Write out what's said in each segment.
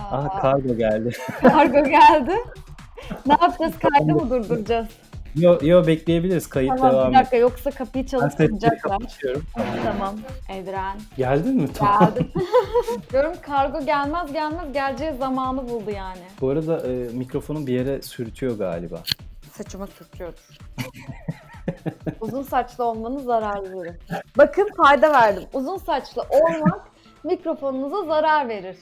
Aha Aa, kargo geldi. kargo geldi. ne yapacağız? Kaydı mı durduracağız? yo, yo bekleyebiliriz. Kayıt Tamam devam bir ediyor. dakika yoksa kapıyı duracaklar. kapatıyorum. Tamam. Evren. Geldin mi? Tamam. Geldim. Diyorum kargo gelmez gelmez geleceği zamanı buldu yani. Bu arada e, mikrofonu bir yere sürtüyor galiba. Saçıma sürtüyordur. Uzun saçlı olmanın zararları. Bakın fayda verdim. Uzun saçlı olmak mikrofonunuza zarar verir.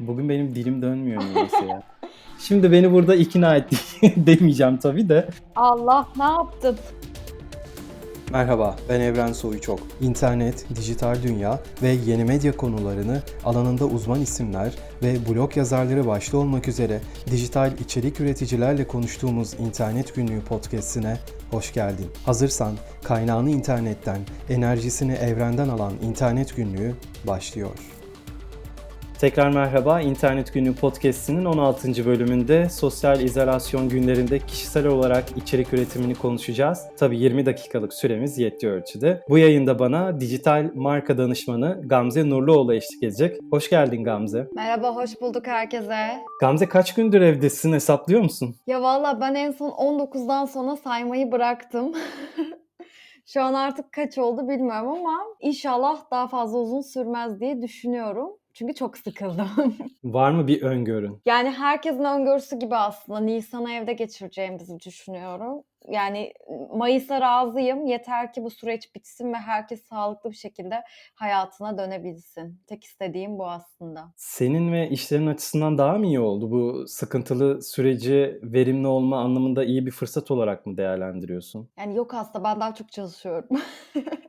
Bugün benim dilim dönmüyor niyeyse ya. Şimdi beni burada ikna etti demeyeceğim tabii de. Allah ne yaptın? Merhaba, ben Evren Soyuçok. İnternet, dijital dünya ve yeni medya konularını alanında uzman isimler ve blog yazarları başta olmak üzere dijital içerik üreticilerle konuştuğumuz İnternet Günlüğü podcast'ine hoş geldin. Hazırsan kaynağını internetten, enerjisini evrenden alan İnternet Günlüğü başlıyor. Tekrar merhaba. İnternet Günlüğü Podcast'inin 16. bölümünde sosyal izolasyon günlerinde kişisel olarak içerik üretimini konuşacağız. Tabii 20 dakikalık süremiz yettiği ölçüde. Bu yayında bana dijital marka danışmanı Gamze Nurluoğlu eşlik edecek. Hoş geldin Gamze. Merhaba, hoş bulduk herkese. Gamze kaç gündür evdesin hesaplıyor musun? Ya valla ben en son 19'dan sonra saymayı bıraktım. Şu an artık kaç oldu bilmiyorum ama inşallah daha fazla uzun sürmez diye düşünüyorum. Çünkü çok sıkıldım. Var mı bir öngörün? Yani herkesin öngörüsü gibi aslında Nisan'ı evde geçireceğimizi düşünüyorum. Yani Mayıs'a razıyım. Yeter ki bu süreç bitsin ve herkes sağlıklı bir şekilde hayatına dönebilsin. Tek istediğim bu aslında. Senin ve işlerin açısından daha mı iyi oldu? Bu sıkıntılı süreci verimli olma anlamında iyi bir fırsat olarak mı değerlendiriyorsun? Yani yok aslında ben daha çok çalışıyorum.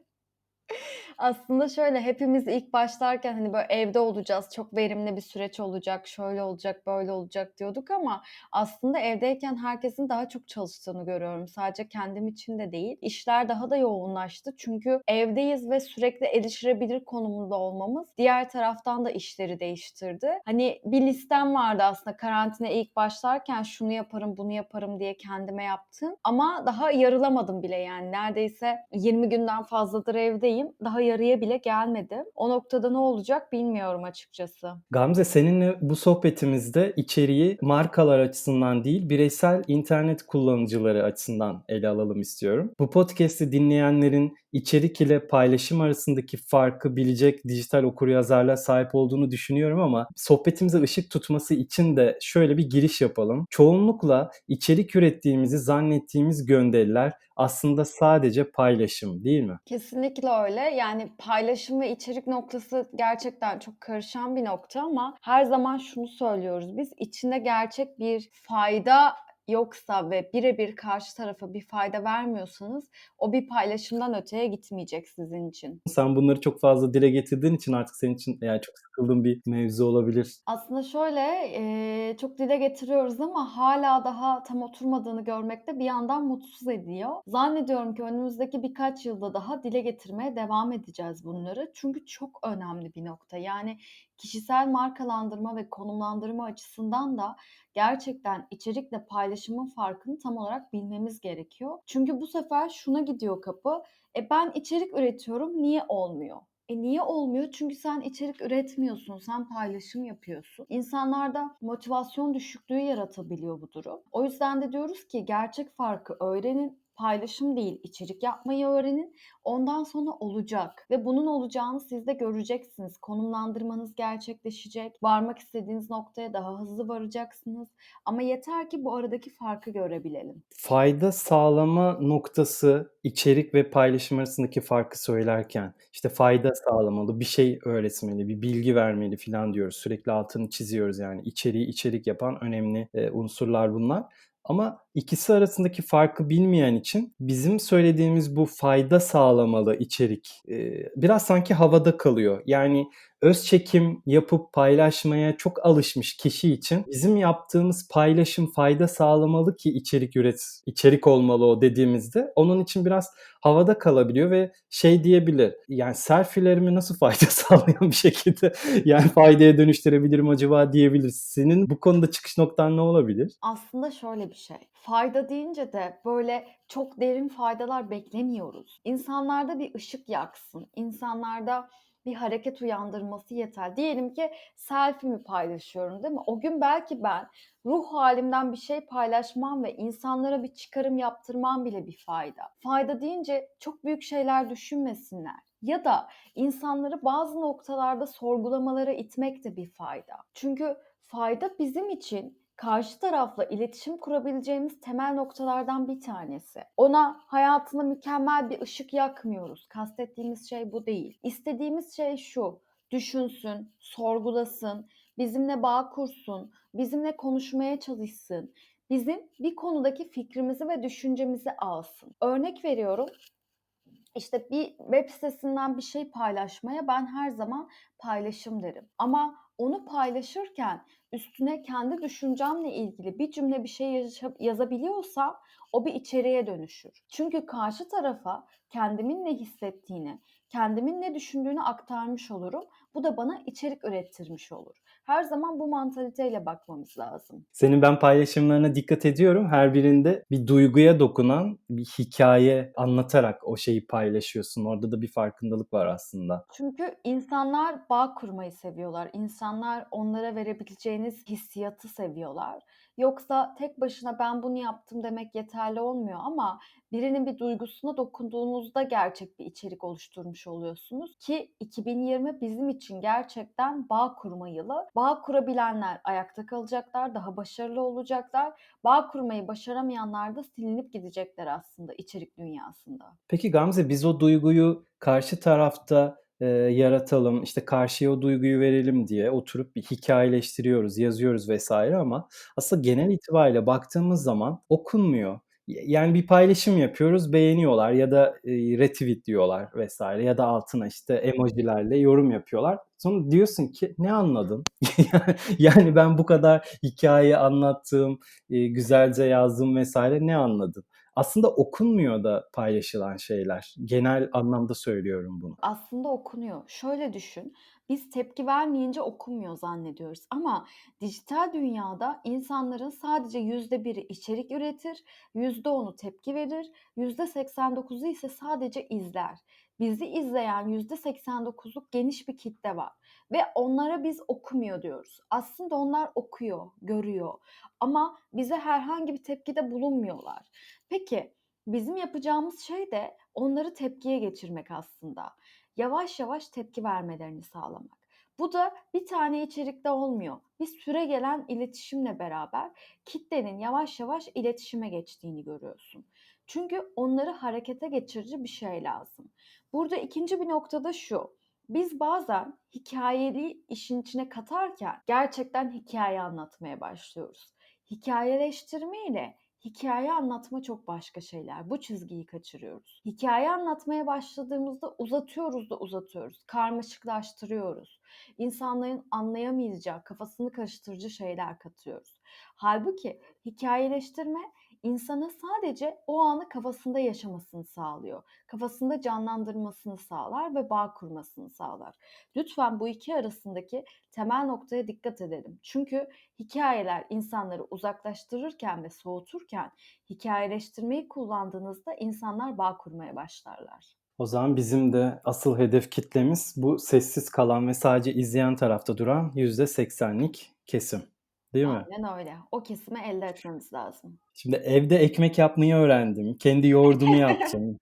Aslında şöyle hepimiz ilk başlarken hani böyle evde olacağız, çok verimli bir süreç olacak, şöyle olacak, böyle olacak diyorduk ama aslında evdeyken herkesin daha çok çalıştığını görüyorum. Sadece kendim için de değil. İşler daha da yoğunlaştı çünkü evdeyiz ve sürekli erişilebilir konumunda olmamız diğer taraftan da işleri değiştirdi. Hani bir listem vardı aslında karantina ilk başlarken şunu yaparım, bunu yaparım diye kendime yaptım ama daha yarılamadım bile yani neredeyse 20 günden fazladır evdeyim. Daha yarıya bile gelmedi. O noktada ne olacak bilmiyorum açıkçası. Gamze seninle bu sohbetimizde içeriği markalar açısından değil bireysel internet kullanıcıları açısından ele alalım istiyorum. Bu podcast'i dinleyenlerin içerik ile paylaşım arasındaki farkı bilecek dijital okuryazarlığa sahip olduğunu düşünüyorum ama sohbetimize ışık tutması için de şöyle bir giriş yapalım. Çoğunlukla içerik ürettiğimizi zannettiğimiz gönderiler aslında sadece paylaşım değil mi? Kesinlikle öyle. Yani paylaşım ve içerik noktası gerçekten çok karışan bir nokta ama her zaman şunu söylüyoruz biz içinde gerçek bir fayda yoksa ve birebir karşı tarafa bir fayda vermiyorsanız o bir paylaşımdan öteye gitmeyecek sizin için. Sen bunları çok fazla dile getirdiğin için artık senin için yani çok sıkıldığın bir mevzu olabilir. Aslında şöyle eee, çok dile getiriyoruz ama hala daha tam oturmadığını görmek de bir yandan mutsuz ediyor. Zannediyorum ki önümüzdeki birkaç yılda daha dile getirmeye devam edeceğiz bunları. Çünkü çok önemli bir nokta. Yani kişisel markalandırma ve konumlandırma açısından da gerçekten içerikle paylaşımın farkını tam olarak bilmemiz gerekiyor. Çünkü bu sefer şuna gidiyor kapı. E ben içerik üretiyorum niye olmuyor? E niye olmuyor? Çünkü sen içerik üretmiyorsun, sen paylaşım yapıyorsun. İnsanlarda motivasyon düşüklüğü yaratabiliyor bu durum. O yüzden de diyoruz ki gerçek farkı öğrenin. Paylaşım değil, içerik yapmayı öğrenin. Ondan sonra olacak ve bunun olacağını siz de göreceksiniz. Konumlandırmanız gerçekleşecek. Varmak istediğiniz noktaya daha hızlı varacaksınız. Ama yeter ki bu aradaki farkı görebilelim. Fayda sağlama noktası içerik ve paylaşım arasındaki farkı söylerken işte fayda sağlamalı, bir şey öğretmeli, bir bilgi vermeli falan diyoruz. Sürekli altını çiziyoruz yani içeriği içerik yapan önemli e, unsurlar bunlar. Ama ikisi arasındaki farkı bilmeyen için bizim söylediğimiz bu fayda sağlamalı içerik biraz sanki havada kalıyor. Yani öz çekim yapıp paylaşmaya çok alışmış kişi için bizim yaptığımız paylaşım fayda sağlamalı ki içerik üret, içerik olmalı o dediğimizde onun için biraz havada kalabiliyor ve şey diyebilir. Yani selfie'lerimi nasıl fayda sağlayan bir şekilde yani faydaya dönüştürebilirim acaba diyebilir. Senin bu konuda çıkış noktan ne olabilir? Aslında şöyle bir şey. Fayda deyince de böyle çok derin faydalar beklemiyoruz. İnsanlarda bir ışık yaksın. İnsanlarda bir hareket uyandırması yeter. Diyelim ki selfie'mi paylaşıyorum değil mi? O gün belki ben ruh halimden bir şey paylaşmam ve insanlara bir çıkarım yaptırmam bile bir fayda. Fayda deyince çok büyük şeyler düşünmesinler. Ya da insanları bazı noktalarda sorgulamalara itmek de bir fayda. Çünkü fayda bizim için karşı tarafla iletişim kurabileceğimiz temel noktalardan bir tanesi. Ona hayatına mükemmel bir ışık yakmıyoruz. Kastettiğimiz şey bu değil. İstediğimiz şey şu. Düşünsün, sorgulasın, bizimle bağ kursun, bizimle konuşmaya çalışsın. Bizim bir konudaki fikrimizi ve düşüncemizi alsın. Örnek veriyorum. İşte bir web sitesinden bir şey paylaşmaya ben her zaman paylaşım derim. Ama onu paylaşırken üstüne kendi düşüncemle ilgili bir cümle bir şey yazabiliyorsam o bir içeriğe dönüşür. Çünkü karşı tarafa kendimin ne hissettiğini, kendimin ne düşündüğünü aktarmış olurum. Bu da bana içerik ürettirmiş olur. Her zaman bu mantaliteyle bakmamız lazım. Senin ben paylaşımlarına dikkat ediyorum. Her birinde bir duyguya dokunan bir hikaye anlatarak o şeyi paylaşıyorsun. Orada da bir farkındalık var aslında. Çünkü insanlar bağ kurmayı seviyorlar. İnsanlar onlara verebileceğiniz hissiyatı seviyorlar. Yoksa tek başına ben bunu yaptım demek yeterli olmuyor ama birinin bir duygusuna dokunduğunuzda gerçek bir içerik oluşturmuş oluyorsunuz ki 2020 bizim için gerçekten bağ kurma yılı. Bağ kurabilenler ayakta kalacaklar, daha başarılı olacaklar. Bağ kurmayı başaramayanlar da silinip gidecekler aslında içerik dünyasında. Peki Gamze biz o duyguyu karşı tarafta e, yaratalım, işte karşıya o duyguyu verelim diye oturup bir hikayeleştiriyoruz, yazıyoruz vesaire ama aslında genel itibariyle baktığımız zaman okunmuyor. Yani bir paylaşım yapıyoruz, beğeniyorlar ya da e, retweet diyorlar vesaire ya da altına işte emojilerle yorum yapıyorlar. Sonra diyorsun ki ne anladın? Yani ben bu kadar hikaye anlattığım, e, güzelce yazdım vesaire ne anladın? Aslında okunmuyor da paylaşılan şeyler. Genel anlamda söylüyorum bunu. aslında okunuyor. Şöyle düşün. Biz tepki vermeyince okunmuyor zannediyoruz. Ama dijital dünyada insanların sadece yüzde biri içerik üretir, yüzde onu tepki verir, yüzde 89'u ise sadece izler. Bizi izleyen yüzde 89'luk geniş bir kitle var ve onlara biz okumuyor diyoruz. Aslında onlar okuyor, görüyor ama bize herhangi bir tepkide bulunmuyorlar. Peki bizim yapacağımız şey de onları tepkiye geçirmek aslında yavaş yavaş tepki vermelerini sağlamak. Bu da bir tane içerikte olmuyor. Bir süre gelen iletişimle beraber kitlenin yavaş yavaş iletişime geçtiğini görüyorsun. Çünkü onları harekete geçirici bir şey lazım. Burada ikinci bir noktada şu. Biz bazen hikayeli işin içine katarken gerçekten hikaye anlatmaya başlıyoruz. Hikayeleştirme ile hikaye anlatma çok başka şeyler. Bu çizgiyi kaçırıyoruz. Hikaye anlatmaya başladığımızda uzatıyoruz da uzatıyoruz. Karmaşıklaştırıyoruz. İnsanların anlayamayacağı, kafasını karıştırıcı şeyler katıyoruz. Halbuki hikayeleştirme insana sadece o anı kafasında yaşamasını sağlıyor. Kafasında canlandırmasını sağlar ve bağ kurmasını sağlar. Lütfen bu iki arasındaki temel noktaya dikkat edelim. Çünkü hikayeler insanları uzaklaştırırken ve soğuturken hikayeleştirmeyi kullandığınızda insanlar bağ kurmaya başlarlar. O zaman bizim de asıl hedef kitlemiz bu sessiz kalan ve sadece izleyen tarafta duran %80'lik kesim. Değil mi? Aynen öyle. O kesimi elde etmemiz lazım. Şimdi evde ekmek yapmayı öğrendim. Kendi yoğurdumu yaptım.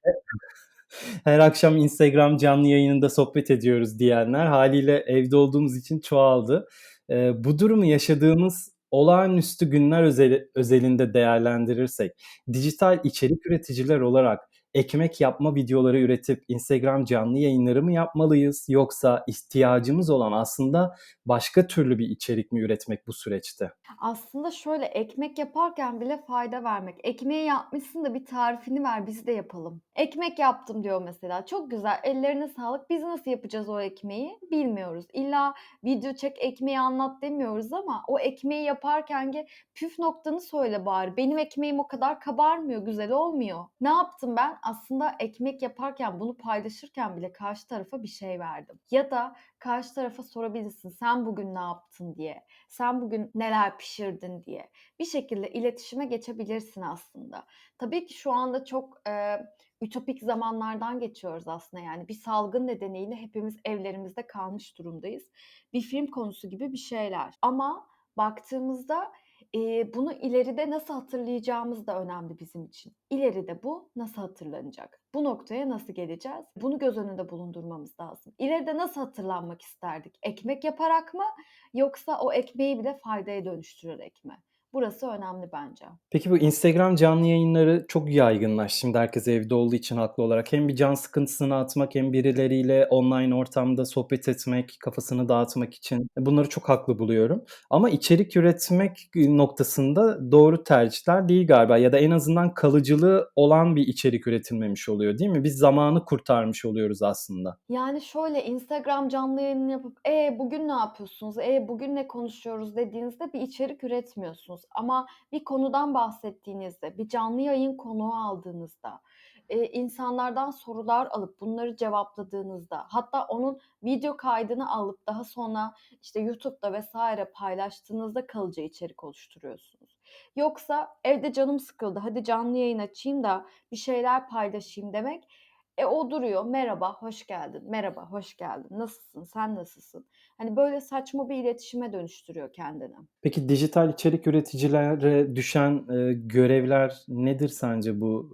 Her akşam Instagram canlı yayınında sohbet ediyoruz diyenler haliyle evde olduğumuz için çoğaldı. Ee, bu durumu yaşadığımız olağanüstü günler özeli, özelinde değerlendirirsek, dijital içerik üreticiler olarak ekmek yapma videoları üretip Instagram canlı yayınları mı yapmalıyız yoksa ihtiyacımız olan aslında başka türlü bir içerik mi üretmek bu süreçte? Aslında şöyle ekmek yaparken bile fayda vermek. Ekmeği yapmışsın da bir tarifini ver biz de yapalım. Ekmek yaptım diyor mesela. Çok güzel. Ellerine sağlık. Biz nasıl yapacağız o ekmeği? Bilmiyoruz. İlla video çek ekmeği anlat demiyoruz ama o ekmeği yaparken ki püf noktanı söyle bari. Benim ekmeğim o kadar kabarmıyor, güzel olmuyor. Ne yaptım ben? Aslında ekmek yaparken bunu paylaşırken bile karşı tarafa bir şey verdim. Ya da karşı tarafa sorabilirsin. Sen bugün ne yaptın diye. Sen bugün neler pişirdin diye. Bir şekilde iletişime geçebilirsin aslında. Tabii ki şu anda çok e, ütopik zamanlardan geçiyoruz aslında yani bir salgın nedeniyle hepimiz evlerimizde kalmış durumdayız. Bir film konusu gibi bir şeyler. Ama baktığımızda e, bunu ileride nasıl hatırlayacağımız da önemli bizim için. İleride bu nasıl hatırlanacak? Bu noktaya nasıl geleceğiz? Bunu göz önünde bulundurmamız lazım. İleride nasıl hatırlanmak isterdik? Ekmek yaparak mı yoksa o ekmeği bile faydaya dönüştürerek mi? Burası önemli bence. Peki bu Instagram canlı yayınları çok yaygınlaştı. Şimdi herkes evde olduğu için haklı olarak hem bir can sıkıntısını atmak hem birileriyle online ortamda sohbet etmek, kafasını dağıtmak için bunları çok haklı buluyorum. Ama içerik üretmek noktasında doğru tercihler değil galiba ya da en azından kalıcılığı olan bir içerik üretilmemiş oluyor değil mi? Biz zamanı kurtarmış oluyoruz aslında. Yani şöyle Instagram canlı yayını yapıp e bugün ne yapıyorsunuz? E bugün ne konuşuyoruz dediğinizde bir içerik üretmiyorsunuz. Ama bir konudan bahsettiğinizde, bir canlı yayın konuğu aldığınızda, e, insanlardan sorular alıp bunları cevapladığınızda, hatta onun video kaydını alıp daha sonra işte YouTube'da vesaire paylaştığınızda kalıcı içerik oluşturuyorsunuz. Yoksa evde canım sıkıldı, hadi canlı yayın açayım da bir şeyler paylaşayım demek e o duruyor. Merhaba, hoş geldin. Merhaba, hoş geldin. Nasılsın? Sen nasılsın? Hani böyle saçma bir iletişime dönüştürüyor kendini. Peki dijital içerik üreticilere düşen e, görevler nedir sence bu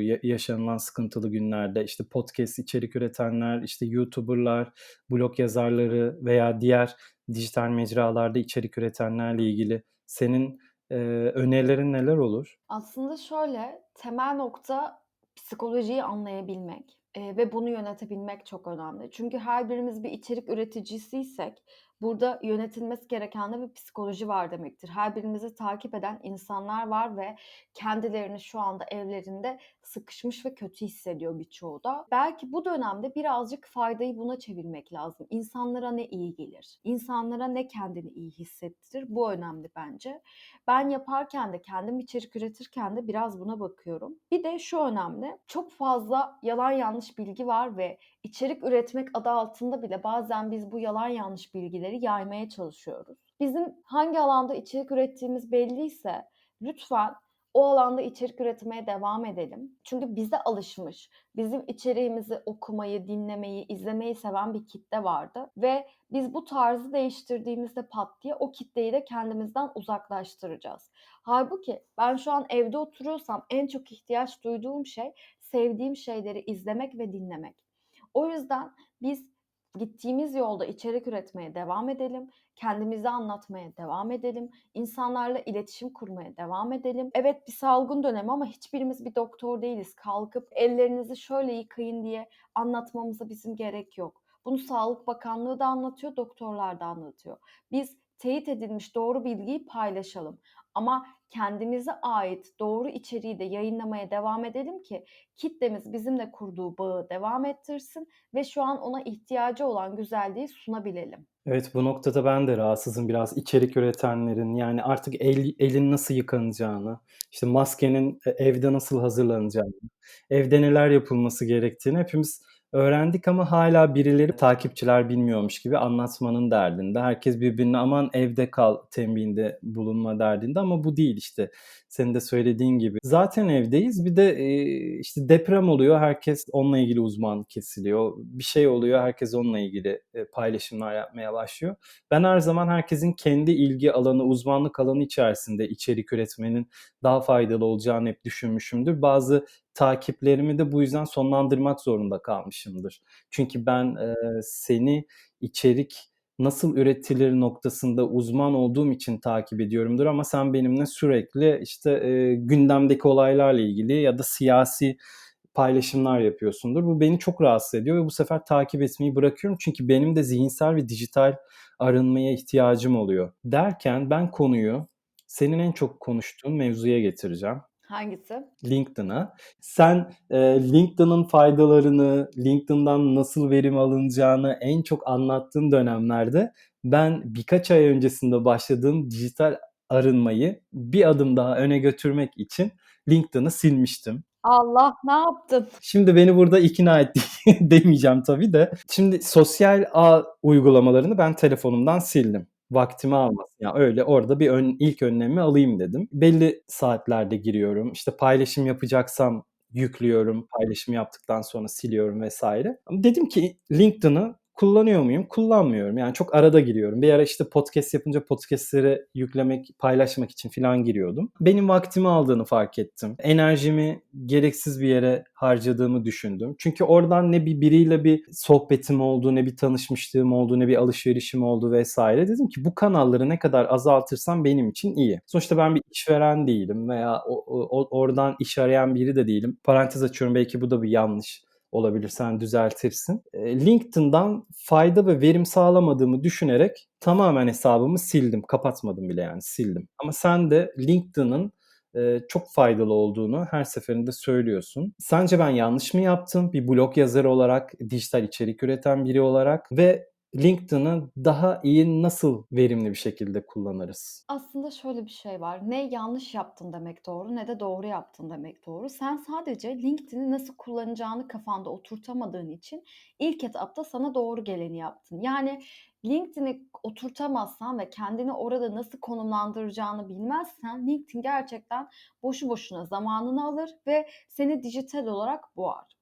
e, yaşanılan sıkıntılı günlerde? İşte podcast içerik üretenler, işte YouTuber'lar, blog yazarları veya diğer dijital mecralarda içerik üretenlerle ilgili senin e, önerilerin neler olur? Aslında şöyle, temel nokta psikolojiyi anlayabilmek e, ve bunu yönetebilmek çok önemli. Çünkü her birimiz bir içerik üreticisiysek burada yönetilmesi gereken de bir psikoloji var demektir. Her birimizi takip eden insanlar var ve kendilerini şu anda evlerinde sıkışmış ve kötü hissediyor birçoğu da. Belki bu dönemde birazcık faydayı buna çevirmek lazım. İnsanlara ne iyi gelir? İnsanlara ne kendini iyi hissettirir? Bu önemli bence. Ben yaparken de kendim içerik üretirken de biraz buna bakıyorum. Bir de şu önemli. Çok fazla yalan yanlış bilgi var ve içerik üretmek adı altında bile bazen biz bu yalan yanlış bilgileri yaymaya çalışıyoruz. Bizim hangi alanda içerik ürettiğimiz belliyse lütfen o alanda içerik üretmeye devam edelim. Çünkü bize alışmış, bizim içeriğimizi okumayı, dinlemeyi, izlemeyi seven bir kitle vardı ve biz bu tarzı değiştirdiğimizde pat diye o kitleyi de kendimizden uzaklaştıracağız. Halbuki ben şu an evde oturuyorsam en çok ihtiyaç duyduğum şey sevdiğim şeyleri izlemek ve dinlemek. O yüzden biz gittiğimiz yolda içerik üretmeye devam edelim, kendimizi anlatmaya devam edelim, insanlarla iletişim kurmaya devam edelim. Evet bir salgın dönemi ama hiçbirimiz bir doktor değiliz. Kalkıp ellerinizi şöyle yıkayın diye anlatmamıza bizim gerek yok. Bunu Sağlık Bakanlığı da anlatıyor, doktorlar da anlatıyor. Biz teyit edilmiş doğru bilgiyi paylaşalım. Ama kendimize ait doğru içeriği de yayınlamaya devam edelim ki kitlemiz bizimle kurduğu bağı devam ettirsin ve şu an ona ihtiyacı olan güzelliği sunabilelim. Evet bu noktada ben de rahatsızım biraz içerik üretenlerin yani artık el, elin nasıl yıkanacağını, işte maskenin e, evde nasıl hazırlanacağını, evde neler yapılması gerektiğini hepimiz öğrendik ama hala birileri takipçiler bilmiyormuş gibi anlatmanın derdinde. Herkes birbirine aman evde kal tembihinde bulunma derdinde ama bu değil işte. Senin de söylediğin gibi. Zaten evdeyiz. Bir de e, işte deprem oluyor. Herkes onunla ilgili uzman kesiliyor. Bir şey oluyor. Herkes onunla ilgili e, paylaşımlar yapmaya başlıyor. Ben her zaman herkesin kendi ilgi alanı, uzmanlık alanı içerisinde içerik üretmenin daha faydalı olacağını hep düşünmüşümdür. Bazı takiplerimi de bu yüzden sonlandırmak zorunda kalmışımdır. Çünkü ben e, seni içerik nasıl üretilir noktasında uzman olduğum için takip ediyorumdur ama sen benimle sürekli işte e, gündemdeki olaylarla ilgili ya da siyasi paylaşımlar yapıyorsundur. Bu beni çok rahatsız ediyor ve bu sefer takip etmeyi bırakıyorum. Çünkü benim de zihinsel ve dijital arınmaya ihtiyacım oluyor. Derken ben konuyu senin en çok konuştuğun mevzuya getireceğim. Hangisi? LinkedIn'a. Sen e, LinkedIn'ın faydalarını, LinkedIn'dan nasıl verim alınacağını en çok anlattığın dönemlerde ben birkaç ay öncesinde başladığım dijital arınmayı bir adım daha öne götürmek için LinkedIn'ı silmiştim. Allah ne yaptın? Şimdi beni burada ikna etti demeyeceğim tabii de. Şimdi sosyal ağ uygulamalarını ben telefonumdan sildim. Vaktimi almasın. Yani öyle orada bir ön, ilk önlemi alayım dedim. Belli saatlerde giriyorum. İşte paylaşım yapacaksam yüklüyorum. Paylaşım yaptıktan sonra siliyorum vesaire. Dedim ki LinkedIn'ı kullanıyor muyum? Kullanmıyorum. Yani çok arada giriyorum. Bir ara işte podcast yapınca podcastleri yüklemek, paylaşmak için falan giriyordum. Benim vaktimi aldığını fark ettim. Enerjimi gereksiz bir yere harcadığımı düşündüm. Çünkü oradan ne bir biriyle bir sohbetim oldu, ne bir tanışmışlığım oldu, ne bir alışverişim oldu vesaire. Dedim ki bu kanalları ne kadar azaltırsam benim için iyi. Sonuçta ben bir işveren değilim veya o, o, oradan iş arayan biri de değilim. Parantez açıyorum belki bu da bir yanlış olabilir sen düzeltirsin. LinkedIn'dan fayda ve verim sağlamadığımı düşünerek tamamen hesabımı sildim. Kapatmadım bile yani sildim. Ama sen de LinkedIn'ın çok faydalı olduğunu her seferinde söylüyorsun. Sence ben yanlış mı yaptım? Bir blog yazarı olarak, dijital içerik üreten biri olarak ve LinkedIn'ı daha iyi nasıl verimli bir şekilde kullanırız? Aslında şöyle bir şey var. Ne yanlış yaptın demek doğru ne de doğru yaptın demek doğru. Sen sadece LinkedIn'i nasıl kullanacağını kafanda oturtamadığın için ilk etapta sana doğru geleni yaptın. Yani LinkedIn'i oturtamazsan ve kendini orada nasıl konumlandıracağını bilmezsen LinkedIn gerçekten boşu boşuna zamanını alır ve seni dijital olarak boğar.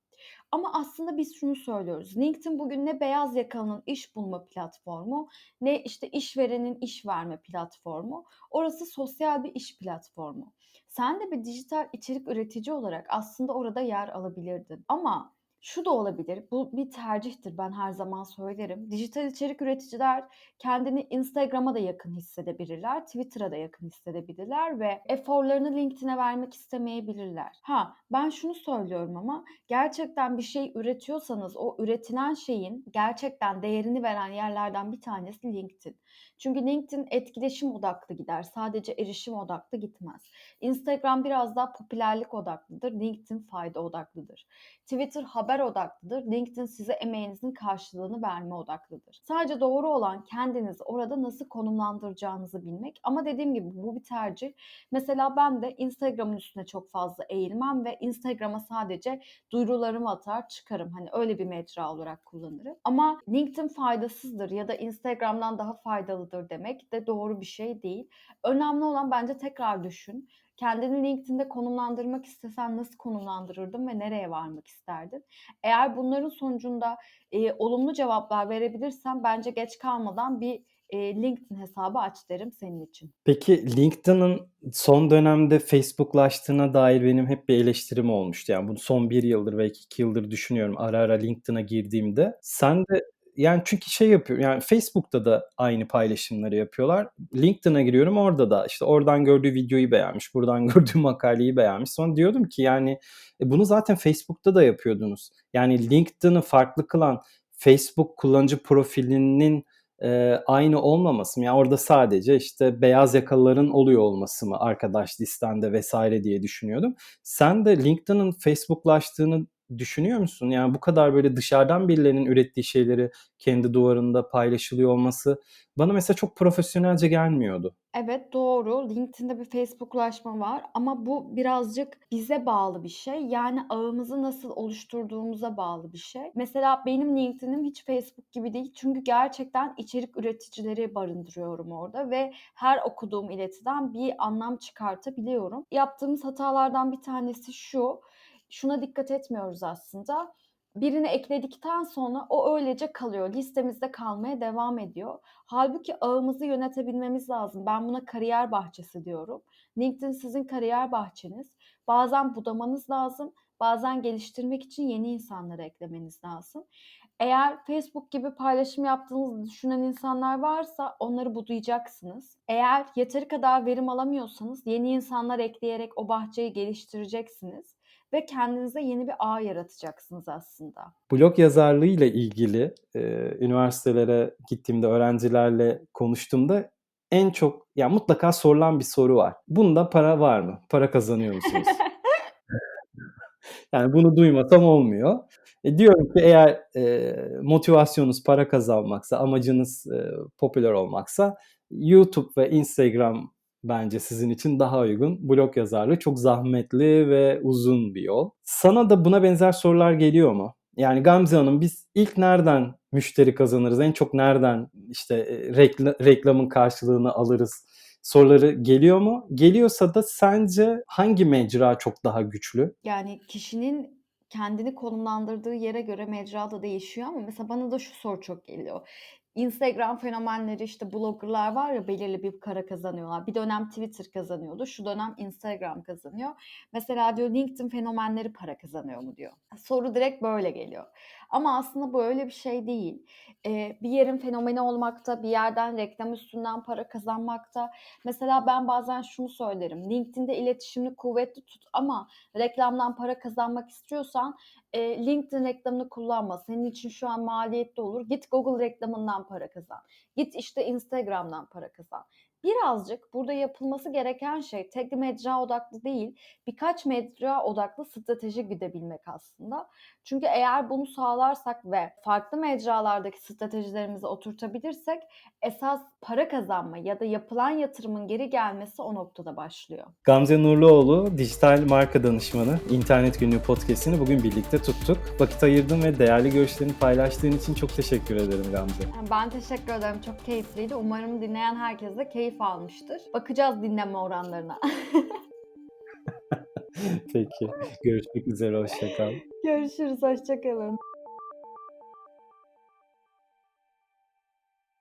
Ama aslında biz şunu söylüyoruz. LinkedIn bugün ne beyaz yakalının iş bulma platformu ne işte işverenin iş verme platformu. Orası sosyal bir iş platformu. Sen de bir dijital içerik üretici olarak aslında orada yer alabilirdin. Ama şu da olabilir. Bu bir tercihtir. Ben her zaman söylerim. Dijital içerik üreticiler kendini Instagram'a da yakın hissedebilirler, Twitter'a da yakın hissedebilirler ve eforlarını LinkedIn'e vermek istemeyebilirler. Ha, ben şunu söylüyorum ama gerçekten bir şey üretiyorsanız o üretilen şeyin gerçekten değerini veren yerlerden bir tanesi LinkedIn. Çünkü LinkedIn etkileşim odaklı gider. Sadece erişim odaklı gitmez. Instagram biraz daha popülerlik odaklıdır. LinkedIn fayda odaklıdır. Twitter haber odaklıdır. LinkedIn size emeğinizin karşılığını verme odaklıdır. Sadece doğru olan kendiniz orada nasıl konumlandıracağınızı bilmek. Ama dediğim gibi bu bir tercih. Mesela ben de Instagram'ın üstüne çok fazla eğilmem ve Instagram'a sadece duyurularımı atar çıkarım. Hani öyle bir mecra olarak kullanırım. Ama LinkedIn faydasızdır ya da Instagram'dan daha faydalıdır demek de doğru bir şey değil. Önemli olan bence tekrar düşün. Kendini LinkedIn'de konumlandırmak istesen nasıl konumlandırırdın ve nereye varmak isterdin? Eğer bunların sonucunda e, olumlu cevaplar verebilirsen bence geç kalmadan bir e, LinkedIn hesabı aç derim senin için. Peki LinkedIn'ın son dönemde Facebook'laştığına dair benim hep bir eleştirim olmuştu. Yani bunu son bir yıldır belki iki yıldır düşünüyorum ara ara LinkedIn'a girdiğimde. Sen de yani çünkü şey yapıyor yani Facebook'ta da aynı paylaşımları yapıyorlar. LinkedIn'a giriyorum orada da işte oradan gördüğü videoyu beğenmiş, buradan gördüğü makaleyi beğenmiş. Sonra diyordum ki yani e, bunu zaten Facebook'ta da yapıyordunuz. Yani LinkedIn'ı farklı kılan Facebook kullanıcı profilinin e, aynı olmaması mı? Yani orada sadece işte beyaz yakalıların oluyor olması mı arkadaş listende vesaire diye düşünüyordum. Sen de LinkedIn'ın Facebook'laştığını düşünüyor musun? Yani bu kadar böyle dışarıdan birilerinin ürettiği şeyleri kendi duvarında paylaşılıyor olması bana mesela çok profesyonelce gelmiyordu. Evet doğru. LinkedIn'de bir Facebook'laşma var ama bu birazcık bize bağlı bir şey. Yani ağımızı nasıl oluşturduğumuza bağlı bir şey. Mesela benim LinkedIn'im hiç Facebook gibi değil. Çünkü gerçekten içerik üreticileri barındırıyorum orada ve her okuduğum iletiden bir anlam çıkartabiliyorum. Yaptığımız hatalardan bir tanesi şu şuna dikkat etmiyoruz aslında. Birini ekledikten sonra o öylece kalıyor. Listemizde kalmaya devam ediyor. Halbuki ağımızı yönetebilmemiz lazım. Ben buna kariyer bahçesi diyorum. LinkedIn sizin kariyer bahçeniz. Bazen budamanız lazım. Bazen geliştirmek için yeni insanları eklemeniz lazım. Eğer Facebook gibi paylaşım yaptığınızı düşünen insanlar varsa onları budayacaksınız. Eğer yeteri kadar verim alamıyorsanız yeni insanlar ekleyerek o bahçeyi geliştireceksiniz ve kendinize yeni bir ağ yaratacaksınız aslında. Blog yazarlığı ile ilgili e, üniversitelere gittiğimde öğrencilerle konuştuğumda en çok ya mutlaka sorulan bir soru var. Bunda para var mı? Para kazanıyor musunuz? yani bunu duymasam olmuyor. E, diyorum ki eğer e, motivasyonunuz para kazanmaksa, amacınız e, popüler olmaksa YouTube ve Instagram bence sizin için daha uygun. Blog yazarlığı çok zahmetli ve uzun bir yol. Sana da buna benzer sorular geliyor mu? Yani Gamze Hanım biz ilk nereden müşteri kazanırız? En çok nereden işte e, rekla- reklamın karşılığını alırız? Soruları geliyor mu? Geliyorsa da sence hangi mecra çok daha güçlü? Yani kişinin kendini konumlandırdığı yere göre mecra da değişiyor ama mesela bana da şu soru çok geliyor. Instagram fenomenleri işte bloggerlar var ya belirli bir para kazanıyorlar. Bir dönem Twitter kazanıyordu. Şu dönem Instagram kazanıyor. Mesela diyor LinkedIn fenomenleri para kazanıyor mu diyor. Soru direkt böyle geliyor. Ama aslında bu öyle bir şey değil. Ee, bir yerin fenomeni olmakta, bir yerden reklam üstünden para kazanmakta. Mesela ben bazen şunu söylerim. LinkedIn'de iletişimini kuvvetli tut ama reklamdan para kazanmak istiyorsan e, LinkedIn reklamını kullanma. Senin için şu an maliyetli olur. Git Google reklamından para kazan. Git işte Instagram'dan para kazan. Birazcık burada yapılması gereken şey tek mecra odaklı değil, birkaç mecra odaklı strateji gidebilmek aslında. Çünkü eğer bunu sağlarsak ve farklı mecralardaki stratejilerimizi oturtabilirsek esas para kazanma ya da yapılan yatırımın geri gelmesi o noktada başlıyor. Gamze Nurluoğlu, dijital marka danışmanı, İnternet Günlüğü podcast'ini bugün birlikte tuttuk. Vakit ayırdın ve değerli görüşlerini paylaştığın için çok teşekkür ederim Gamze. Ben teşekkür ederim. Çok keyifliydi. Umarım dinleyen herkes de keyif almıştır. Bakacağız dinleme oranlarına. Peki, görüşmek üzere, hoşçakal. Görüşürüz. Hoşçakalın.